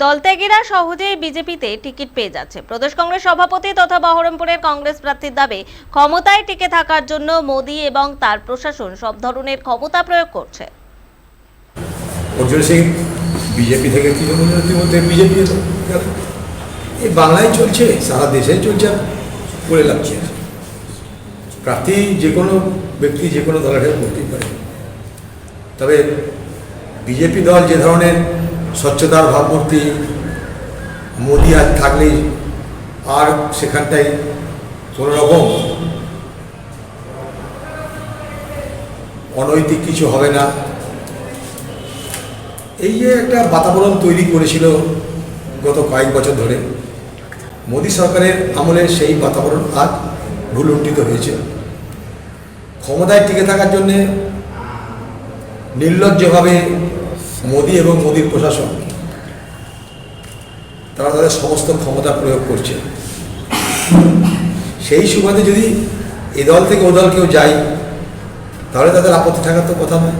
দলত্যাগীরা সহজেই বিজেপিতে টিকিট পেয়ে যাচ্ছে। প্রদেশ কংগ্রেস সভাপতি তথা বহরমপুরের কংগ্রেস প্রার্থীর দাবি, ক্ষমতায় টিকে থাকার জন্য মোদী এবং তার প্রশাসন সব ধরনের ক্ষমতা প্রয়োগ করছে। বিজেপি থেকে তৃণমূলের ইতিমধ্যে বিজেপি এই বাংলায় চলছে, সারা দেশে চলছে করে লাগছে। প্রার্থী যে কোনো ব্যক্তি যে কোনো দলের করতেই পারে। তবে বিজেপি দল যে ধরনের স্বচ্ছতার ভাবমূর্তি মোদি আজ থাকলেই আর সেখানটায় কোনো রকম অনৈতিক কিছু হবে না। এই যে একটা বাতাবরণ তৈরি করেছিল গত কয়েক বছর ধরে, মোদী সরকারের আমলে সেই বাতাবরণ আজ ভুলুণ্ঠিত হয়েছে। ক্ষমতায় টিকে থাকার জন্যে নির্লজ্জভাবে মোদী এবং মোদীর প্রশাসন, তারা তাদের সমস্ত ক্ষমতা প্রয়োগ করছে। সেই সুবাদে যদি এ দল থেকে ও দল কেউ যায়, তাহলে তাদের আপত্তি থাকার তো কথা নয়।